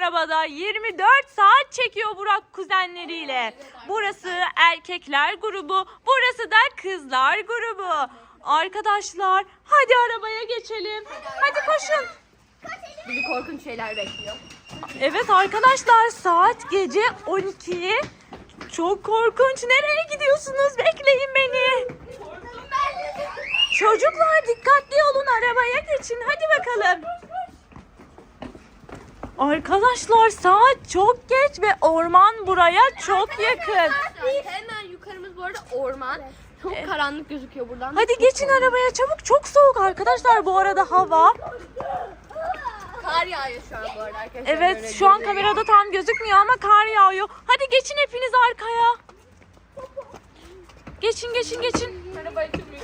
arabada 24 saat çekiyor Burak kuzenleriyle. Burası erkekler grubu, burası da kızlar grubu. Arkadaşlar hadi arabaya geçelim. Hadi koşun. Bizi korkunç şeyler bekliyor. Evet arkadaşlar saat gece 12. Çok korkunç. Nereye gidiyorsunuz? Bekleyin beni. Çocuklar dikkatli olun arabaya geçin. Hadi bakalım. Arkadaşlar saat çok geç ve orman buraya çok yakın. Hemen yukarımız bu arada orman. Çok karanlık gözüküyor buradan. Hadi geçin arabaya çabuk. Çok soğuk arkadaşlar bu arada hava. Kar yağıyor şu an bu arada arkadaşlar. Evet şu an kamerada tam gözükmüyor ama kar yağıyor. Hadi geçin hepiniz arkaya. Geçin geçin geçin. Araba açılmıyor.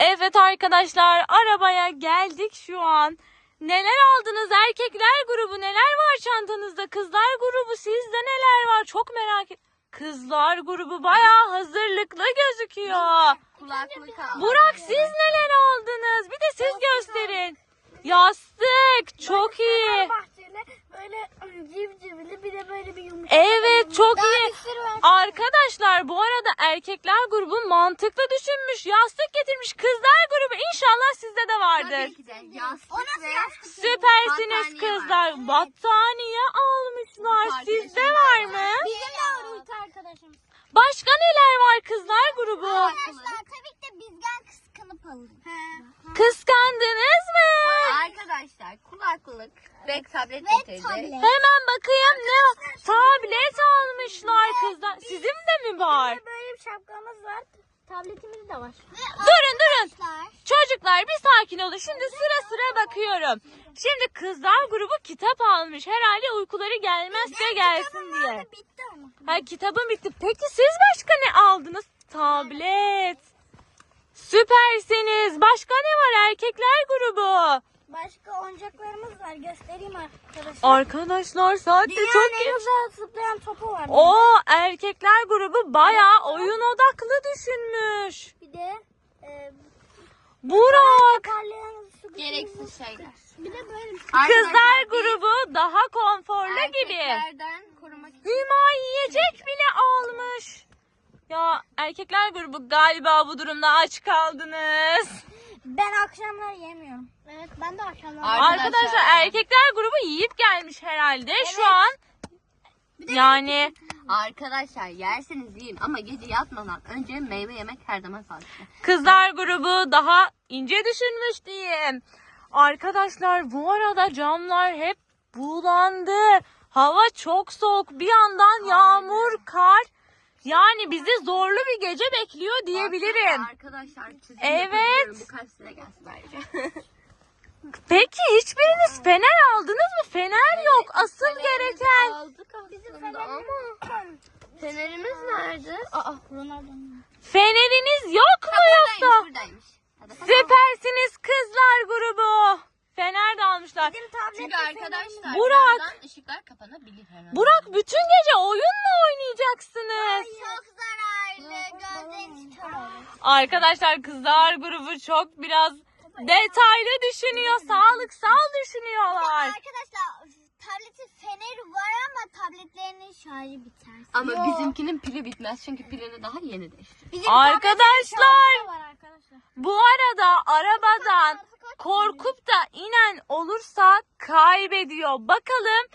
Evet arkadaşlar arabaya geldik şu an. Neler aldınız erkekler grubu neler var çantanızda kızlar grubu sizde neler var çok merak et. Kızlar grubu bayağı hazırlıklı gözüküyor. Kulaklık. Burak siz neler aldınız? Bir de siz gösterin. Yastık çok iyi. bahçeli böyle civcivli bir de böyle bir yumuşak. Evet çok iyi. sürü var. Arkadaşlar bu arada erkekler grubu mantıklı düşünmüş. Yastık getirmiş. Kızlar grubu inşallah sizde de vardır. Tabii ki de yastık ve Süpersiniz Battaniye kızlar. Battaniye almışlar. Sizde var mı? Bizim de var uyku arkadaşımız. Başka neler var kızlar grubu? Arkadaşlar tabii ki de bizden kıskanıp alın. Kıskandınız mı? Kulaklık ve tablet Ve getirdi. tablet. Hemen bakayım ne? Tablet almışlar kızlar. Sizin de mi var? Böyle bir şapkamız var. Tabletimiz de var. Durun durun. Çocuklar bir sakin olun. Şimdi sıra sıra bakıyorum. Şimdi kızlar grubu kitap almış. Herhalde uykuları gelmezse gelsin diye. Bitti ama. Ha kitabım bitti. Peki siz başka ne aldınız? Tablet. Süpersiniz. Başka ne var erkekler grubu? Başka oyuncaklarımız var. Göstereyim arkadaşlar. Arkadaşlar saatte Dünyanın çok en güzel zıplayan topu var. O erkekler grubu bayağı oyun odaklı düşünmüş. Bir de e, Burak. Gereksiz şeyler. Bir de böyle Kızlar grubu daha konforlu gibi. Erkeklerden korumak için. Hüma yiyecek bile almış. Ya erkekler grubu galiba bu durumda aç kaldınız. Ben akşamlar yemiyorum. Evet ben de akşamlar Arkadaşlar- Arkadaşlar erkekler grubu yiyip gelmiş herhalde. Şu an yani Arkadaşlar yerseniz yiyin ama gece yatmadan önce meyve yemek her zaman sağlıklı. kızlar grubu daha ince düşünmüş diyeyim. Arkadaşlar bu arada camlar hep bulandı. Hava çok soğuk. Bir yandan yağmur, kar. Yani bizi zorlu bir gece bekliyor diyebilirim. Arkadaşlar çizim Evet. yapabiliyorum. Bu kaç size gelsin ayrıca. Peki hiçbiriniz fener aldınız mı? Fener yok. Asıl gereken. Aldık aslında ama fenerimiz nerede? Aa, Ronaldo'nun. Feneriniz yok mu yoksa? buradaymış buradaymış. Hadi. Süpersiniz kızlar grubu. Tablette Çünkü arkadaşlar Burak. birazdan ışıklar kapanabilir herhalde. Burak bütün gece oyun mu oynayacaksınız? Çok zararlı. Arkadaşlar kızlar grubu çok biraz detaylı düşünüyor. Sağlıksal düşünüyorlar. Arkadaşlar tabletin feneri var ama tabletlerinin şarjı biter. Ama bizimkinin pili bitmez çünkü pilini daha yeni değiştirdik. Bizim Arkadaşlar tabletin şarjı da var arkadaşlar. bu arada arabadan korkup da inen olursa kaybediyor. Bakalım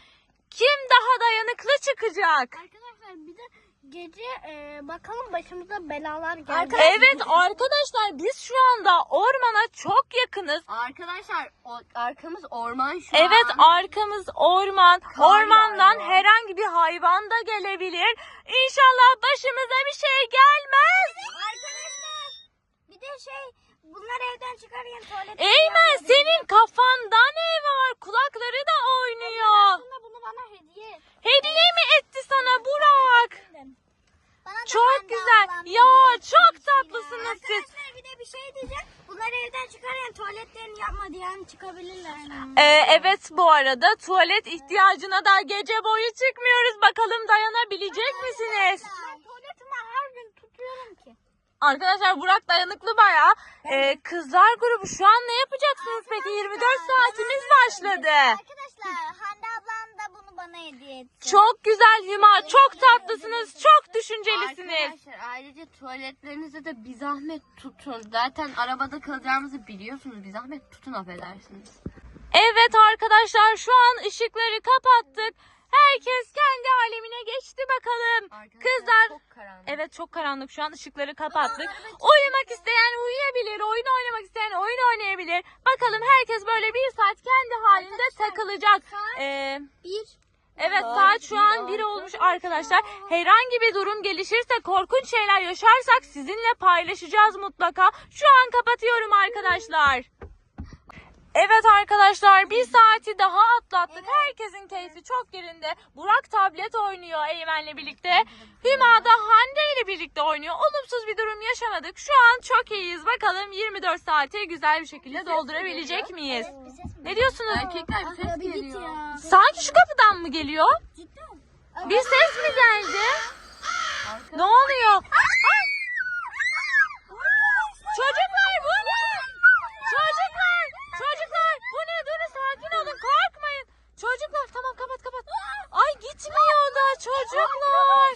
kim daha dayanıklı çıkacak? Arkadaşlar bir de gece e, bakalım başımıza belalar geldi. Evet arkadaşlar biz şu anda ormana çok yakınız. Arkadaşlar o, arkamız orman şu Evet an. arkamız orman. Kar Ormandan yağıyor. herhangi bir hayvan da gelebilir. İnşallah başımıza bir şey gelmez. Arkadaşlar bir de şey bunlar evden çıkarken tuvalet. Eymen senin kafanda ne var? Kulakları da oynuyor. Aslında bunu bana hediye et. Hediye mi etti sana Burak? Bana da Çok güzel. ablam Ya hediye etmiş çok tatlısınız siz. Arkadaşlar bir de bir şey diyeceğim. Bunlar evden çıkarken tuvaletlerini yapmadı yani çıkabilirler. Ee, evet bu arada tuvalet ihtiyacına da gece boyu çıkmıyoruz. Bakalım dayanabilecek misiniz? Ben tuvaletimi her gün tutuyorum ki. Arkadaşlar Burak dayanıklı bayağı. Ee, kızlar grubu şu an ne yapacaksınız peki? 24 saatimiz başladı. Arkadaşlar Hande ablam da bunu bana hediye etti. Çok güzel Hüma. Çok tatlısınız. Çok düşüncelisiniz. Arkadaşlar ayrıca tuvaletlerinize de bir zahmet tutun. Zaten arabada kalacağımızı biliyorsunuz. Bir zahmet tutun affedersiniz. Evet arkadaşlar şu an ışıkları kapattık. Herkes kendi alemine geçti bakalım. Arkadaşlar Kızlar çok karanlık. Evet çok karanlık şu an ışıkları kapattık. Uyumak isteyen uyuyabilir, oyun oynamak isteyen oyun oynayabilir. Bakalım herkes böyle bir saat kendi halinde takılacak. Ee, Bir. evet saat şu an bir olmuş arkadaşlar. Herhangi bir durum gelişirse korkunç şeyler yaşarsak sizinle paylaşacağız mutlaka. Şu an kapatıyorum arkadaşlar. Evet arkadaşlar bir saati daha atlattık. Herkesin keyfi çok yerinde. Burak tablet oynuyor Eymen'le birlikte. Hüma da Hande ile birlikte oynuyor. Olumsuz bir durum yaşamadık. Şu an çok iyiyiz. Bakalım 24 saati güzel bir şekilde doldurabilecek miyiz? Ne diyorsunuz? Erkekler bir ses geliyor. Sanki şu kapıdan mı geliyor? Cidden. Bir ses mi geldi? Ne oluyor? Ay! Çocuklar bu ne? Çocuklar! Çocuklar! Bu ne? Durun sakin olun korkmayın. Çocuklar tamam kapat kapat. Ay gitmiyor da çocuklar.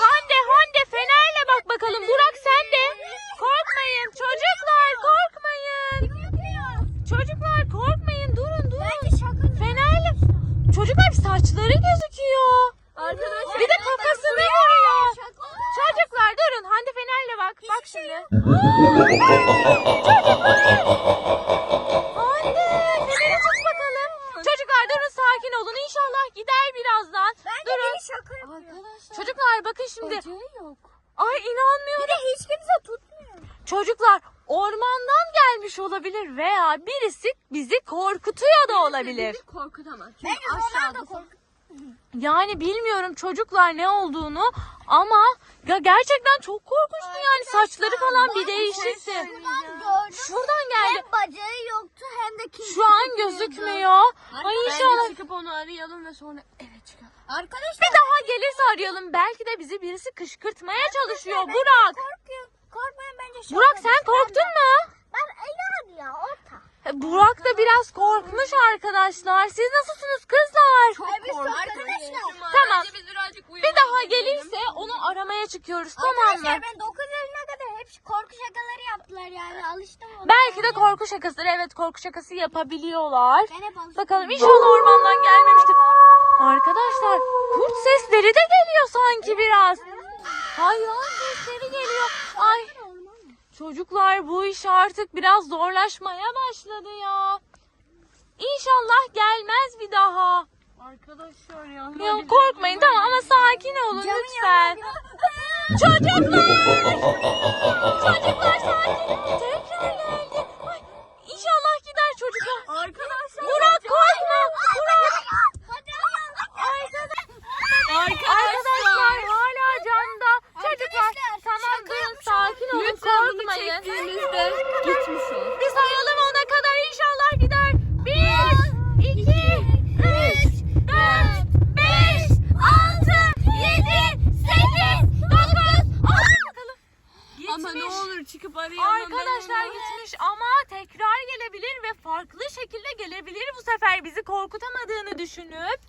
Hande Hande fenerle bak bakalım. Burak sen de. Korkmayın çocuklar korkmayın. Çocuklar korkmayın durun durun. Bence şaka. Fenerle. Çocuklar saçları gözüküyor. Arkadaşlar Bir de kafasını görüyor. Çocuklar durun. Hande Fener'le bak. Bak şimdi. Hande Fener'e tut bakalım. Çocuklar durun sakin olun. İnşallah gider birazdan. durun. şaka yapıyor. Arkadaşlar Çocuklar bakın şimdi. bacağı yok. Ay inanmıyorum. hiç kimse tutmuyor. Çocuklar ormandan gelmiş olabilir veya birisi bizi korkutuyor da olabilir. Bizi korkutamaz. Çünkü da aşağıda. Yani bilmiyorum çocuklar ne olduğunu ama ya gerçekten çok korkunçtu yani saçları falan bir değişikti. Gördüm. Şuradan geldi. Hem bacağı yoktu hem de kimse Şu an gözükmüyor. Ay inşallah. çıkıp onu arayalım ve sonra eve çıkalım. Arkadaşlar Bir daha gelirse arayalım. Belki de bizi birisi kışkırtmaya çalışıyor. Burak. korkuyor. Korkmayın bence şaka. Burak sen korktun mu? Ben yani ya orta. E, Burak da biraz korkmuş arkadaşlar. Siz nasılsınız kızlar? Biz arkadaşlar. Tamam. Bence biz birazcık Bir daha gelirse onu aramaya çıkıyoruz tamam Arkadaşlar mı? ben 9 yaşına kadar hep korku şakaları yaptılar yani alıştım ona. Belki de korku şakası. Evet korku şakası yapabiliyorlar. Ben hep alıştım. Bakalım inşallah ormandan gelmemiştir. Arkadaşlar kurt sesleri de geliyor sanki biraz. Hayvan sesleri geliyor. Ay çocuklar bu iş artık biraz zorlaşmaya başladı ya. İnşallah gelmez bir daha. Arkadaşlar ya. Ya korkmayın tamam ama sakin olun lütfen. Çocuklar! Çocuklar sakin olun. Tekrar geldi. Ay, İnşallah gider çocuklar. Arkadaşlar. Murat korkma. Murat. Arkadaşlar hala canda. Çocuklar tamam durun sakin olun Lütfen bunu korkmayın. çektiğinizde gitmiş ol. Bir sayalım ona kadar inşallah gider. Bir, iki, üç, dört, beş, altı, yedi, sekiz, dokuz, on. Bakalım. Ama ne Gitmiş. olur çıkıp arayalım. Arkadaşlar ben onu. gitmiş ama tekrar gelebilir ve farklı şekilde gelebilir bu sefer bizi korkutamadığını düşünüp.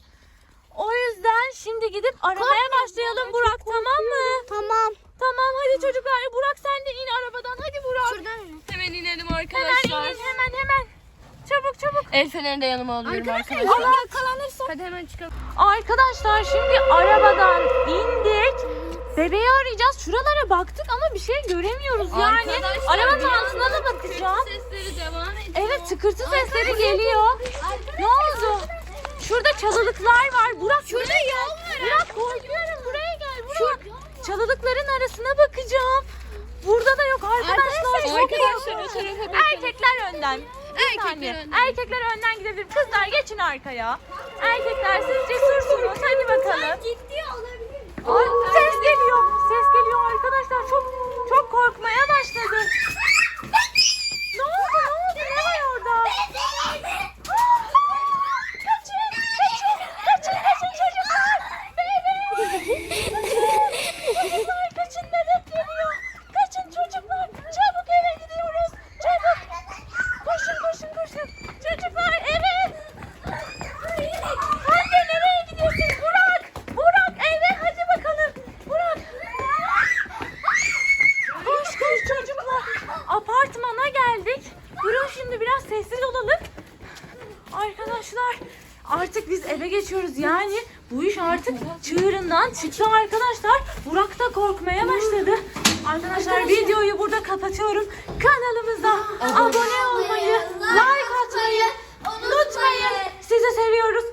O yüzden şimdi gidip aramaya başlayalım Burak tamam mı? Tamam. Tamam hadi çocuklar Burak sen de in arabadan hadi Burak. Şuradan in. Hemen inelim Hemen arkadaşlar. inin hemen hemen. Çabuk çabuk. El fenerini de yanıma alıyorum arkadaşlar. Allah. Hadi hemen çıkalım. Arkadaşlar şimdi arabadan indik. Bebeği arayacağız. Şuralara baktık ama bir şey göremiyoruz yani. Arkadaşlar, Arabanın bir altına da yandan bakacağım. Sesleri devam ediyor. Evet tıkırtı sesleri geliyor. Ne oldu? Şurada çalılıklar var. Burak şurada yol var. Burak korkuyorum. Buraya gel Burak. Çalılıkların arasına bakacağım. Burada da yok arkadaşlar. çok Arkadaşlar o tarafa bakın. Erkekler önden. Bir Erkekler önden. Erkekler önden gidebilir. Kızlar geçin arkaya. Erkekler siz cesursunuz. Hadi bakalım. Ciddi olabilir. Ay, ses geliyor. Ses geliyor arkadaşlar. Çok çok korkmaya başladı. ne oldu? Ne oldu? Ne var orada? Kaçın! Kaçın! Kaçın! Kaçın çocuklar! Bebek! Çocuklar kaçın bebek geliyor. Artık biz eve geçiyoruz. Yani bu iş artık çığırından çıktı arkadaşlar. Burak da korkmaya başladı. Arkadaşlar videoyu burada kapatıyorum. Kanalımıza abone olmayı, like atmayı unutmayın. Sizi seviyoruz.